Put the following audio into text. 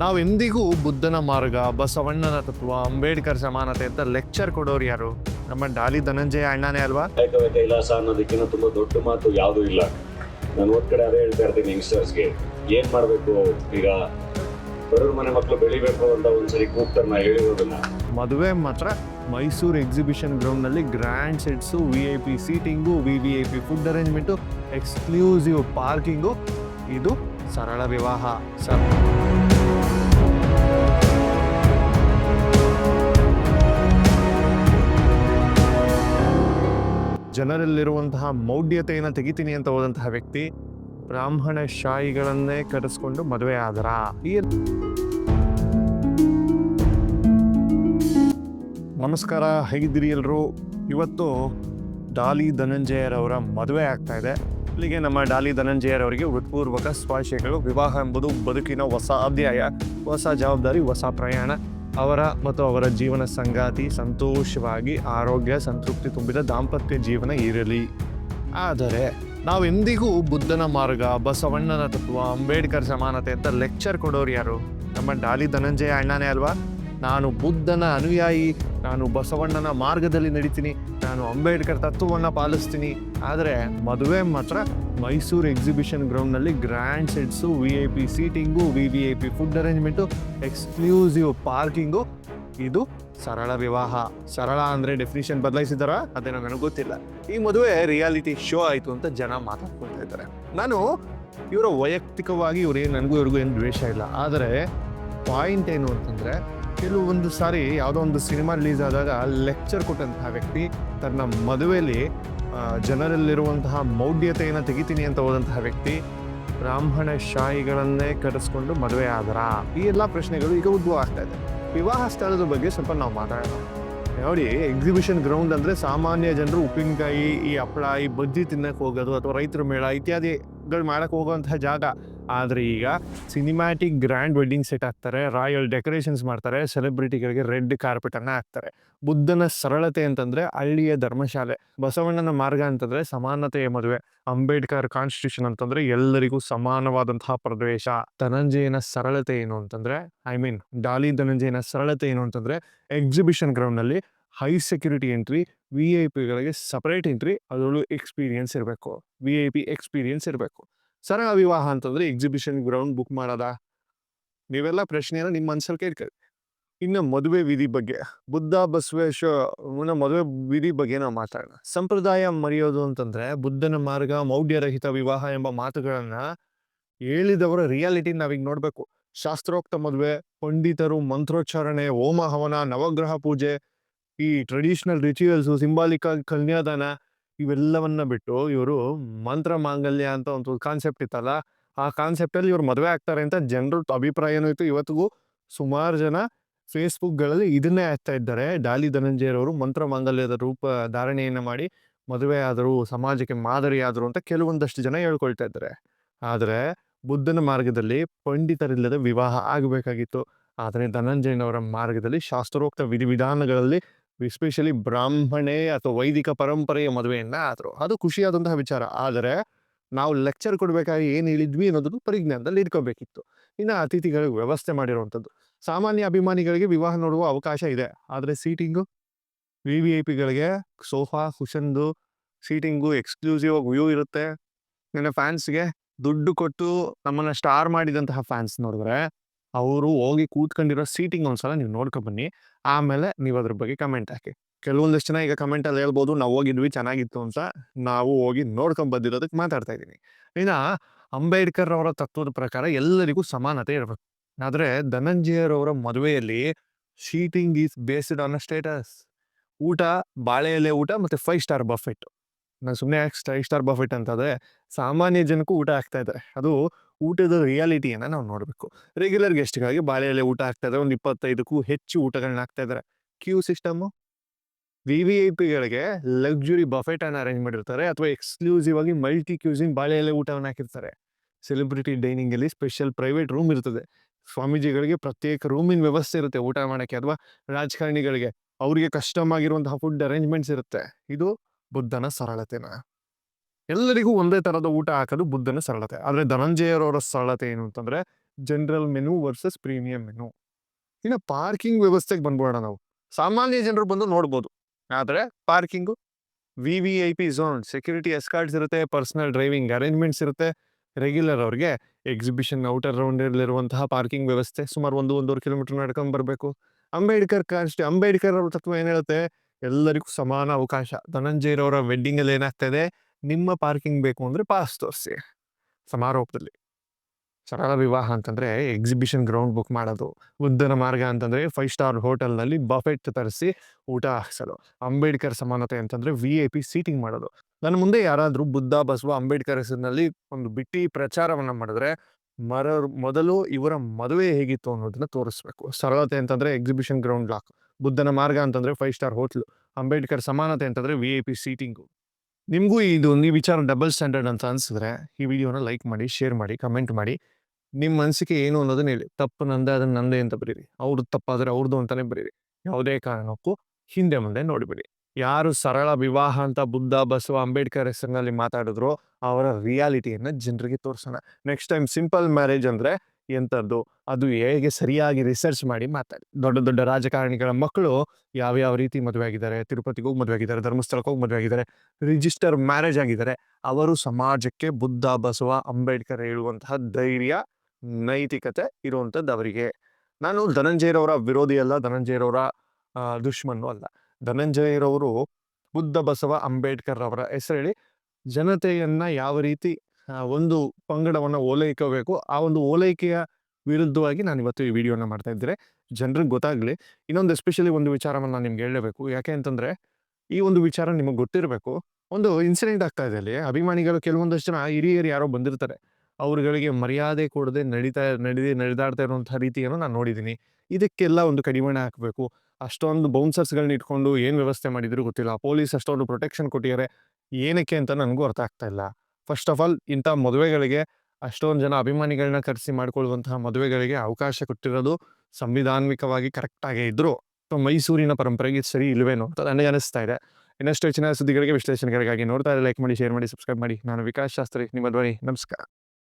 ನಾವು ಎಂದಿಗೂ ಬುದ್ಧನ ಮಾರ್ಗ ಬಸವಣ್ಣನ ತತ್ವ ಅಂಬೇಡ್ಕರ್ ಸಮಾನತೆ ಅಂತ ಲೆಕ್ಚರ್ ಕೊಡೋರು ಯಾರು? ನಮ್ಮ ಡಾಲಿ ಧನಂಜಯ ಅಣ್ಣನೇ ಅಲ್ವಾ? ಕೈಲಾಸ ಅನ್ನೋದಕ್ಕಿಂತ ತುಂಬಾ ದೊಡ್ಡ ಮಾತು ಯಾವುದೂ ಇಲ್ಲ. ನಾನು ಒಂದ್ ಕಡೆ ಅದೇ ಹೇಳ್ತಾ ಇರ್ತೀನಿ ಯಂಗ್ಸ್ಟರ್ಸ್ಗೆ ಏನ್ ಮಾಡ್ಬೇಕು ಈಗ? ಬಡವ್ರ ಮನೆ ಮಕ್ಕಳು ಬೆಳಿಬೇಕು ಅಂತ ಒಂದ್ಸರಿ ಕೂಗ್ತಾರೆ ನಾ ಹೇಳಿರೋದನ್ನ. ಮದುವೆ ಮಾತ್ರ Mysuru exhibition ಗ್ರೌಂಡ್ನಲ್ಲಿ grand sets V I P seating V V I P food arrangement exclusive parking ಇದು ಸರಳ ವಿವಾಹ, ಸರ್. ಜನರಲ್ಲಿರುವಂತಹ ಮೌಢ್ಯತೆಯನ್ನು ತೆಗಿತೀನಿ ಅಂತ ಹೋದಂತಹ ವ್ಯಕ್ತಿ ಬ್ರಾಹ್ಮಣ ಶಾಹಿಗಳನ್ನೇ ಕರೆಸ್ಕೊಂಡು ಮದುವೆ ಆದರ. ನಮಸ್ಕಾರ, ಹೇಗಿದ್ದೀರಿ ಎಲ್ಲರೂ ಇವತ್ತು ಡಾಲಿ ಧನಂಜಯರವರ ಮದುವೆ ಆಗ್ತಾ ಇದೆ. ಇಲ್ಲಿಗೆ ನಮ್ಮ ಡಾಲಿ ಧನಂಜಯರವರಿಗೆ ಹೃತ್ಪೂರ್ವಕ ಸ್ವಾಶಯಗಳು ವಿವಾಹ ಎಂಬುದು ಬದುಕಿನ ಹೊಸ ಅಧ್ಯಾಯ, ಹೊಸ ಜವಾಬ್ದಾರಿ, ಹೊಸ ಪ್ರಯಾಣ. ಅವರ ಮತ್ತು ಅವರ ಜೀವನ ಸಂಗಾತಿ ಸಂತೋಷವಾಗಿ, ಆರೋಗ್ಯ, ಸಂತೃಪ್ತಿ ತುಂಬಿದ ದಾಂಪತ್ಯ ಜೀವನ ಇರಲಿ. ಆದರೆ ನಾವೆಂದಿಗೂ ಬುದ್ಧನ ಮಾರ್ಗ, ಬಸವಣ್ಣನ ತತ್ವ, ಅಂಬೇಡ್ಕರ್ ಸಮಾನತೆ ಅಂತ ಲೆಕ್ಚರ್ ಕೊಡೋರು ಯಾರು? ನಮ್ಮ ಡಾಲಿ ಧನಂಜಯ ಅಣ್ಣನೇ ಅಲ್ವಾ? ನಾನು ಬುದ್ಧನ ಅನುಯಾಯಿ, ನಾನು ಬಸವಣ್ಣನ ಮಾರ್ಗದಲ್ಲಿ ನಡೀತೀನಿ, ನಾನು ಅಂಬೇಡ್ಕರ್ ತತ್ವವನ್ನು ಪಾಲಿಸ್ತೀನಿ. ಆದರೆ ಮದುವೆ ಮಾತ್ರ Mysuru exhibition ಗ್ರೌಂಡ್ನಲ್ಲಿ grand sets V I P seating V V I P food arrangement exclusive parking ಇದು ಸರಳ ವಿವಾಹ. ಸರಳ ಅಂದರೆ ಡೆಫಿನಿಷನ್ ಬದಲಾಯಿಸಿದಾರ? ಅದೇ ನನಗೆ ಗೊತ್ತಿಲ್ಲ. ಈ ಮದುವೆ ರಿಯಾಲಿಟಿ ಶೋ ಆಯಿತು ಅಂತ ಜನ ಮಾತಾಡ್ಕೊಳ್ತಾ ಇದ್ದಾರೆ. ನಾನು ಇವರ ವೈಯಕ್ತಿಕವಾಗಿ ಇವ್ರೇನು ನನಗೂ ಇವ್ರಿಗೂ ಏನು ದ್ವೇಷ ಇಲ್ಲ. ಆದರೆ ಪಾಯಿಂಟ್ ಏನು ಅಂತಂದರೆ ಕೆಲವೊಂದು ಸಾರಿ ಯಾವುದೋ ಒಂದು ಸಿನಿಮಾ ರಿಲೀಸ್ ಆದಾಗ ಲೆಕ್ಚರ್ ಕೊಟ್ಟಂತಹ ವ್ಯಕ್ತಿ ತನ್ನ ಮದುವೆಯಲ್ಲಿ ಜನರಲ್ಲಿರುವಂತಹ ಮೌಢ್ಯತೆಯನ್ನು ತೆಗಿತೀನಿ ಅಂತ ಹೋದಂತಹ ವ್ಯಕ್ತಿ ಬ್ರಾಹ್ಮಣ ಶಾಹಿಗಳನ್ನೇ ಕರೆಸ್ಕೊಂಡು ಮದುವೆ ಆದರ? ಈ ಎಲ್ಲ ಪ್ರಶ್ನೆಗಳು ಈಗ ಉದ್ಭವ ಆಗ್ತಾ ಇದೆ. ವಿವಾಹ ಸ್ಥಳದ ಬಗ್ಗೆ ಸ್ವಲ್ಪ ನಾವು ಮಾತಾಡೋಣ. ನೋಡಿ ಎಕ್ಸಿಬಿಷನ್ ಗ್ರೌಂಡ್ ಅಂದರೆ ಸಾಮಾನ್ಯ ಜನರು ಉಪ್ಪಿನಕಾಯಿ, ಈ ಹಪ್ಪಳ ಈ ಬಜ್ಜಿ ತಿನ್ನಕ್ಕೆ ಹೋಗೋದು ಅಥವಾ ರೈತರ ಮೇಳ ಇತ್ಯಾದಿಗಳು ಮಾಡಕ್ಕೆ ಹೋಗುವಂತಹ ಜಾಗ. ಆದರೆ ಈಗ ಸಿನಿಮ್ಯಾಟಿಕ್ ಗ್ರ್ಯಾಂಡ್ ವೆಡ್ಡಿಂಗ್ ಸೆಟ್ ಹಾಕ್ತಾರೆ ರಾಯಲ್ ಡೆಕೋರೇಷನ್ಸ್ ಮಾಡ್ತಾರೆ ಸೆಲೆಬ್ರಿಟಿಗಳಿಗೆ ರೆಡ್ ಕಾರ್ಪೆಟನ್ನು ಹಾಕ್ತಾರೆ. ಬುದ್ಧನ ಸರಳತೆ ಅಂತಂದರೆ ಹಳ್ಳಿಯ ಧರ್ಮಶಾಲೆ. ಬಸವಣ್ಣನ ಮಾರ್ಗ ಅಂತಂದರೆ ಸಮಾನತೆಯ ಮದುವೆ. ಅಂಬೇಡ್ಕರ್ ಕಾನ್ಸ್ಟಿಟ್ಯೂಷನ್ ಅಂತಂದರೆ ಎಲ್ಲರಿಗೂ ಸಮಾನವಾದಂತಹ ಪ್ರದೇಶ ಧನಂಜಯನ ಸರಳತೆ ಏನು ಅಂತಂದರೆ ಐ ಮೀನ್ ಡಾಲಿ ಧನಂಜಯನ ಸರಳತೆ ಏನು ಅಂತಂದರೆ exhibition ಗ್ರೌಂಡ್ನಲ್ಲಿ high security entry V I ಪಿಗಳಿಗೆ separate entry ಅದರಲ್ಲೂ ಎಕ್ಸ್ಪೀರಿಯನ್ಸ್ ಇರಬೇಕು. ವಿ ಐ ಪಿ ಎಕ್ಸ್ಪೀರಿಯನ್ಸ್ ಇರಬೇಕು. ಸರಳ ವಿವಾಹ ಅಂತಂದರೆ ಎಕ್ಸಿಬಿಷನ್ ಗ್ರೌಂಡ್ ಬುಕ್ ಮಾಡೋದ? ನೀವೆಲ್ಲ ಪ್ರಶ್ನೆಯನ್ನು ನಿಮ್ಮ ಮನಸ್ಸಲ್ಲಿ ಕೇಳ್ಕೊಳ್ಳಿ ಇನ್ನು ಮದುವೆ ವಿಧಿ ಬಗ್ಗೆ. ಬುದ್ಧ ಬಸವೇಶ್ವರ ಮದುವೆ ವಿಧಿ ಬಗ್ಗೆ ನಾವು ಮಾತಾಡೋಣ. ಸಂಪ್ರದಾಯ ಮರೆಯೋದು ಅಂತಂದರೆ ಬುದ್ಧನ ಮಾರ್ಗ, ಮೌಢ್ಯರಹಿತ ವಿವಾಹ ಎಂಬ ಮಾತುಗಳನ್ನು ಹೇಳಿದವರ ರಿಯಾಲಿಟಿ ನಾವೀಗ ನೋಡಬೇಕು. ಶಾಸ್ತ್ರೋಕ್ತ ಮದುವೆ, ಪಂಡಿತರು ಮಂತ್ರೋಚ್ಚಾರಣೆ, ಹೋಮ ಹವನ, ನವಗ್ರಹ ಪೂಜೆ ಈ ಟ್ರೆಡಿಷನಲ್ ರಿಚುವಲ್ಸ್ ಸಿಂಬಾಲಿಕ ಕನ್ಯಾದಾನ ಇವೆಲ್ಲವನ್ನ ಬಿಟ್ಟು ಇವರು ಮಂತ್ರ ಮಾಂಗಲ್ಯ ಅಂತ ಒಂದು ಕಾನ್ಸೆಪ್ಟ್ ಇತ್ತಲ್ಲ, ಆ ಕಾನ್ಸೆಪ್ಟಲ್ಲಿ ಇವ್ರು ಮದುವೆ ಆಗ್ತಾರೆ ಅಂತ ಜನರ ಅಭಿಪ್ರಾಯನೂ ಇತ್ತು. ಇವತ್ತಿಗೂ ಸುಮಾರು ಜನ ಫೇಸ್ಬುಕ್ಗಳಲ್ಲಿ ಇದನ್ನೇ ಆಗ್ತಾ ಇದ್ದಾರೆ. ಡಾಲಿ ಧನಂಜಯರವರು ಮಂತ್ರ ಮಾಂಗಲ್ಯದ ರೂಪ ಧಾರಣೆಯನ್ನು ಮಾಡಿ ಮದುವೆ ಆದರು, ಸಮಾಜಕ್ಕೆ ಮಾದರಿ ಆದರು ಅಂತ ಕೆಲವೊಂದಷ್ಟು ಜನ ಹೇಳ್ಕೊಳ್ತಾ ಇದ್ದಾರೆ. ಆದರೆ ಬುದ್ಧನ ಮಾರ್ಗದಲ್ಲಿ ಪಂಡಿತರಿಲ್ಲದ ವಿವಾಹ ಆಗಬೇಕಾಗಿತ್ತು. ಆದರೆ ಧನಂಜಯನವರ ಮಾರ್ಗದಲ್ಲಿ ಶಾಸ್ತ್ರೋಕ್ತ ವಿಧಿವಿಧಾನಗಳಲ್ಲಿ ಎಸ್ಪೆಷಲಿ ಬ್ರಾಹ್ಮಣೆ ಅಥವಾ ವೈದಿಕ ಪರಂಪರೆಯ ಮದುವೆಯನ್ನ ಆದರು. ಅದು ಖುಷಿಯಾದಂತಹ ವಿಚಾರ. ಆದರೆ ನಾವು ಲೆಕ್ಚರ್ ಕೊಡಬೇಕಾಗಿ ಏನು ಹೇಳಿದ್ವಿ ಅನ್ನೋದನ್ನು ಪರಿಜ್ಞಾನದಲ್ಲಿ ಇಟ್ಕೋಬೇಕಿತ್ತು. ಇನ್ನು ಅತಿಥಿಗಳಿಗೆ ವ್ಯವಸ್ಥೆ ಮಾಡಿರುವಂಥದ್ದು. ಸಾಮಾನ್ಯ ಅಭಿಮಾನಿಗಳಿಗೆ ವಿವಾಹ ನೋಡುವ ಅವಕಾಶ ಇದೆ. ಆದರೆ ಸೀಟಿಂಗು ವಿ ವಿ ಐ ಪಿಗಳಿಗೆ ಸೋಫಾ ಕುಷನ್ದು ಸೀಟಿಂಗು ಎಕ್ಸ್ಕ್ಲೂಸಿವ್ ವ್ಯೂ ಇರುತ್ತೆ. ನನ್ನ ಫ್ಯಾನ್ಸ್ಗೆ ದುಡ್ಡು ಕೊಟ್ಟು ನಮ್ಮನ್ನ ಸ್ಟಾರ್ ಮಾಡಿದಂತಹ ಫ್ಯಾನ್ಸ್ ನೋಡಿದ್ರೆ ಅವರು ಹೋಗಿ ಕೂತ್ಕೊಂಡಿರೋ ಸೀಟಿಂಗ್ ಒಂದ್ಸಲ ನೀವು ನೋಡ್ಕೊ ಬನ್ನಿ. ಆಮೇಲೆ ನೀವು ಅದ್ರ ಬಗ್ಗೆ ಕಮೆಂಟ್ ಹಾಕಿ. ಕೆಲವೊಂದಷ್ಟು ಜನ ಈಗ ಕಮೆಂಟ್ ಅಲ್ಲಿ ಹೇಳ್ಬೋದು, ನಾವು ಹೋಗಿದ್ವಿ, ಚೆನ್ನಾಗಿತ್ತು ಅಂತ ನಾವು ಹೋಗಿ ನೋಡ್ಕೊಂಡ್ ಬಂದಿರೋದಕ್ಕೆ ಮಾತಾಡ್ತಾ ಇದ್ದೀನಿ. ಇನ್ನ ಅಂಬೇಡ್ಕರ್ ಅವರ ತತ್ವದ ಪ್ರಕಾರ ಎಲ್ಲರಿಗೂ ಸಮಾನತೆ ಇರಬೇಕು. ಆದ್ರೆ ಧನಂಜಯರವರ ಮದುವೆಯಲ್ಲಿ seating is based on a status. ಊಟ ಬಾಳೆ ಎಲೆ ಊಟ ಮತ್ತೆ ಫೈವ್ ಸ್ಟಾರ್ ಬಫೆಟ್ ನಾನು ಸುಮ್ಮನೆ ಫೈವ್ ಸ್ಟಾರ್ ಬಫೆಟ್ ಅಂತಂದ್ರೆ ಸಾಮಾನ್ಯ ಜನಕ್ಕೂ ಊಟ ಆಗ್ತಾ ಇದ್ದಾರೆ. ಅದು ಊಟದ ರಿಯಾಲಿಟಿಯನ್ನು ನಾವು ನೋಡಬೇಕು. ರೆಗ್ಯುಲರ್ ಗೆಸ್ಟ್ಗಾಗಿ ಬಾಳೆಯಲ್ಲಿ ಊಟ ಆಗ್ತಾ ಇದ್ದಾರೆ. ಒಂದು ಇಪ್ಪತ್ತೈದಕ್ಕೂ ಹೆಚ್ಚು ಊಟಗಳನ್ನ ಹಾಕ್ತಾ ಇದ್ದಾರೆ. Queue system? V V I ಪಿಗಳಿಗೆ luxury buffet ಅನ್ನು ಅರೇಂಜ್ ಮಾಡಿರ್ತಾರೆ. ಅಥವಾ ಎಕ್ಸ್ಕ್ಲೂಸಿವ್ ಆಗಿ ಮಲ್ಟಿ ಕ್ಯೂಸಿಂಗ್ ಬಾಳೆ ಎಲೆ ಊಟವನ್ನು ಹಾಕಿರ್ತಾರೆ. ಸೆಲೆಬ್ರಿಟಿ ಡೈನಿಂಗ್ ಅಲ್ಲಿ ಸ್ಪೆಷಲ್ ಪ್ರೈವೇಟ್ ರೂಮ್ ಇರ್ತದೆ. ಸ್ವಾಮೀಜಿಗಳಿಗೆ ಪ್ರತ್ಯೇಕ ರೂಮಿನ ವ್ಯವಸ್ಥೆ ಇರುತ್ತೆ ಊಟ ಮಾಡೋಕ್ಕೆ. ಅಥವಾ ರಾಜಕಾರಣಿಗಳಿಗೆ ಅವರಿಗೆ ಕಸ್ಟಮ್ ಆಗಿರುವಂತಹ ಫುಡ್ ಅರೇಂಜ್ಮೆಂಟ್ಸ್ ಇರುತ್ತೆ. ಇದು ಬುದ್ಧನ ಸರಳತೆನ. ಎಲ್ಲರಿಗೂ ಒಂದೇ ತರದ ಊಟ ಹಾಕೋದು ಬುದ್ಧನ ಸರಳತೆ. ಆದರೆ ಧನಂಜಯರವರ ಸರಳತೆ ಏನು ಅಂತಂದ್ರೆ general menu versus premium menu ಇನ್ನು ಪಾರ್ಕಿಂಗ್ ವ್ಯವಸ್ಥೆಗೆ ಬಂದ್ಬೋಣ ನಾವು. ಸಾಮಾನ್ಯ ಜನರು ಬಂದು ನೋಡ್ಬೋದು. ಆದರೆ parking V V I P zone security escorts ಇರುತ್ತೆ ಪರ್ಸನಲ್ ಡ್ರೈವಿಂಗ್ ಅರೇಂಜ್ಮೆಂಟ್ಸ್ ಇರುತ್ತೆ. ರೆಗ್ಯುಲರ್ ಅವ್ರಿಗೆ ಎಕ್ಸಿಬಿಷನ್ ಔಟರ್ ರೌಂಡಲ್ಲಿರುವಂತಹ ಪಾರ್ಕಿಂಗ್ ವ್ಯವಸ್ಥೆ, ಸುಮಾರು ಒಂದು, ಒಂದೂವರೆ ಕಿಲೋಮೀಟರ್ ನಡ್ಕೊಂಡು ಬರಬೇಕು. ಅಂಬೇಡ್ಕರ್ ಕಾನ್ಸ್ಟಿ, ಅಂಬೇಡ್ಕರ್ ಅವ್ರ ತತ್ವ ಏನು ಹೇಳುತ್ತೆ? ಎಲ್ಲರಿಗೂ ಸಮಾನ ಅವಕಾಶ. ಧನಂಜಯರವರ ವೆಡ್ಡಿಂಗಲ್ಲಿ ಏನಾಗ್ತದೆ ನಿಮ್ಮ ಪಾರ್ಕಿಂಗ್ ಬೇಕು ಅಂದರೆ ಪಾಸ್ ತೋರಿಸಿ. ಸಮಾರೋಪದಲ್ಲಿ. ಸರಳ ವಿವಾಹ ಅಂತಂದರೆ ಎಕ್ಸಿಬಿಷನ್ ಗ್ರೌಂಡ್ ಬುಕ್ ಮಾಡೋದು, ಉದ್ದನ ಮಾರ್ಗ ಅಂತಂದರೆ ಫೈವ್ ಸ್ಟಾರ್ ಹೋಟೆಲ್ನಲ್ಲಿ ಬಫೆಟ್ ತರಿಸಿ ಊಟ ಹಾಕ್ಸೋದು, ಅಂಬೇಡ್ಕರ್ ಸಮಾನತೆ ಅಂತಂದರೆ ವಿ ಐ ಪಿ ಸೀಟಿಂಗ್ ಮಾಡೋದು. ನನ್ನ ಮುಂದೆ ಯಾರಾದರೂ ಬುದ್ಧ, ಬಸವ, ಅಂಬೇಡ್ಕರ್ ಹೆಸರಿನಲ್ಲಿ ಒಂದು ಬಿಟ್ಟಿ ಪ್ರಚಾರವನ್ನು ಮಾಡಿದ್ರೆ ಮರ ಮೊದಲು ಇವರ ಮದುವೆ ಹೇಗಿತ್ತು ಅನ್ನೋದನ್ನ ತೋರಿಸ್ಬೇಕು. ಸರಳತೆ ಅಂತಂದರೆ ಎಕ್ಸಿಬಿಷನ್ ಗ್ರೌಂಡ್ ಲಾಕ್ ಬುದ್ಧನ ಮಾರ್ಗ ಅಂತಂದರೆ ಫೈವ್ ಸ್ಟಾರ್ ಹೋಟ್ಲು ಅಂಬೇಡ್ಕರ್ ಸಮಾನತೆ ಅಂತಂದರೆ ವಿ ಐ ಪಿ ಸೀಟಿಂಗು ನಿಮಗೂ ಇದು ಈ ವಿಚಾರ ಡಬಲ್ ಸ್ಟ್ಯಾಂಡರ್ಡ್ ಅಂತ ಅನ್ಸಿದ್ರೆ ಈ ವಿಡಿಯೋನ ಲೈಕ್ ಮಾಡಿ ಶೇರ್ ಮಾಡಿ ಕಮೆಂಟ್ ಮಾಡಿ. ನಿಮ್ಮ ಅನಿಸಿಕೆ ಏನು ಅನ್ನೋದನ್ನ ಹೇಳಿ. ತಪ್ಪು ನಂದೇ ಅದನ್ನ ನಂದೇ ಅಂತ ಬರೀರಿ. ಅವ್ರದ್ದು ತಪ್ಪಾದರೆ ಅವ್ರದ್ದು ಅಂತಾನೆ ಬರೀರಿ. ಯಾವುದೇ ಕಾರಣಕ್ಕೂ ಹಿಂದೆ ಮುಂದೆ ನೋಡಿಬಿಡಿ. ಯಾರು ಸರಳ ವಿವಾಹ ಅಂತ ಬುದ್ಧ, ಬಸವ, ಅಂಬೇಡ್ಕರ್ ಹೆಸರಿನಲ್ಲಿ ಮಾತಾಡಿದ್ರು ಅವರ ರಿಯಾಲಿಟಿಯನ್ನು ಜನರಿಗೆ ತೋರಿಸೋಣ. ನೆಕ್ಸ್ಟ್ ಟೈಮ್ ಸಿಂಪಲ್ ಮ್ಯಾರೇಜ್ ಅಂದ್ರೆ ಎಂಥದ್ದು ಅದು ಹೇಗೆ ಸರಿಯಾಗಿ ರಿಸರ್ಚ್ ಮಾಡಿ ಮಾತಾಡಿ. ದೊಡ್ಡ ದೊಡ್ಡ ರಾಜಕಾರಣಿಗಳ ಮಕ್ಕಳು ಯಾವ್ಯಾವ ರೀತಿ ಮದುವೆ ಆಗಿದ್ದಾರೆ? ತಿರುಪತಿಗೆ ಹೋಗಿ ಮದುವೆ ಆಗಿದ್ದಾರೆ, ಧರ್ಮಸ್ಥಳಕ್ಕೆ ಹೋಗಿ ಮದುವೆ ಆಗಿದ್ದಾರೆ ರಿಜಿಸ್ಟರ್ ಮ್ಯಾರೇಜ್ ಆಗಿದ್ದಾರೆ. ಅವರು ಸಮಾಜಕ್ಕೆ ಬುದ್ಧ, ಬಸವ, ಅಂಬೇಡ್ಕರ್ ಹೇಳುವಂತಹ ಧೈರ್ಯ, ನೈತಿಕತೆ ಇರುವಂಥದ್ದು ಅವರಿಗೆ. ನಾನು ಧನಂಜಯರವರ ವಿರೋಧಿ ಅಲ್ಲ ಧನಂಜಯರವರ ದುಶ್ಮನ್ನು ಅಲ್ಲ. ಧನಂಜಯರವರು ಬುದ್ಧ, ಬಸವ, ಅಂಬೇಡ್ಕರ್ ಅವರ ಹೆಸರು ಹೇಳಿ ಜನತೆಯನ್ನ ಯಾವ ರೀತಿ ಒಂದು ಪಂಗಡವನ್ನ ಓಲೈಕಬೇಕು. ಆ ಒಂದು ಓಲೈಕೆಯ ವಿರುದ್ಧವಾಗಿ ನಾನು ಇವತ್ತು ಈ ವಿಡಿಯೋನ ಮಾಡ್ತಾ ಇದ್ದರೆ ಜನರಿಗೆ ಗೊತ್ತಾಗ್ಲಿ, ಇನ್ನೊಂದು ಎಸ್ಪೆಷಲಿ ಒಂದು ವಿಚಾರವನ್ನು ನಾನು ನಿಮ್ಗೆ ಹೇಳಬೇಕು. ಯಾಕೆ ಅಂತಂದ್ರೆ, ಈ ಒಂದು ವಿಚಾರ ನಿಮಗೆ ಗೊತ್ತಿರಬೇಕು. ಒಂದು ಇನ್ಸಿಡೆಂಟ್ ಆಗ್ತಾ ಇದೆ ಅಲ್ಲಿ. ಅಭಿಮಾನಿಗಳು ಕೆಲವೊಂದಷ್ಟು ಜನ, ಹಿರಿಯರು ಯಾರೋ ಬಂದಿರ್ತಾರೆ. ಅವ್ರುಗಳಿಗೆ ಮರ್ಯಾದೆ ಕೊಡದೆ ನಡೀತಾ, ನಡಿ, ನಡೆದಾಡ್ತಾ ಇರುವಂತಹ ರೀತಿಯನ್ನು ನಾನು ನೋಡಿದ್ದೀನಿ. ಇದಕ್ಕೆಲ್ಲ ಒಂದು ಕಡಿವಾಣ ಹಾಕಬೇಕು. ಅಷ್ಟೊಂದು ಬೌನ್ಸರ್ಸ್ಗಳನ್ನ ಇಟ್ಕೊಂಡು ಏನು ವ್ಯವಸ್ಥೆ ಮಾಡಿದ್ರು ಗೊತ್ತಿಲ್ಲ. ಪೊಲೀಸ್ ಅಷ್ಟೊಂದು ಪ್ರೊಟೆಕ್ಷನ್ ಕೊಟ್ಟಿದ್ದಾರೆ. ಏನಕ್ಕೆ ಅಂತ ನನಗೂ ಅರ್ಥ ಆಗ್ತಾ ಇಲ್ಲ. ಫಸ್ಟ್ ಆಫ್ ಆಲ್ ಇಂಥ ಮದುವೆಗಳಿಗೆ ಅಷ್ಟೊಂದು ಜನ ಅಭಿಮಾನಿಗಳನ್ನ ಕರೆಸಿ ಮಾಡಿಕೊಳ್ಳುವಂತಹ ಮದುವೆಗಳಿಗೆ ಅವಕಾಶ ಕೊಟ್ಟಿರೋದು ಸಂವಿಧಾನಿಕವಾಗಿ ಕರೆಕ್ಟಾಗೇ ಇದ್ರು. ಅಥವಾ ಮೈಸೂರಿನ ಪರಂಪರೆಗೆ ಸರಿ ಇಲ್ವೇನೋ ಅಂತ ನನಗೆ ಅನಿಸ್ತಾ ಇದೆ. ಇನ್ನಷ್ಟು ಹೆಚ್ಚಿನ ಸುದ್ದಿಗಳಿಗೆ, ವಿಶ್ಲೇಷಣೆಗಳಿಗಾಗಿ ನೋಡ್ತಾ ಲೈಕ್ ಮಾಡಿ ಶೇರ್ ಮಾಡಿ ಸಬ್ಸ್ಕ್ರೈಬ್ ಮಾಡಿ. ನಾನು ವಿಕಾಸ್ ಶಾಸ್ತ್ರಿ, ನಿಮ್ಮ ಧ್ವನಿ, ನಮಸ್ಕಾರ.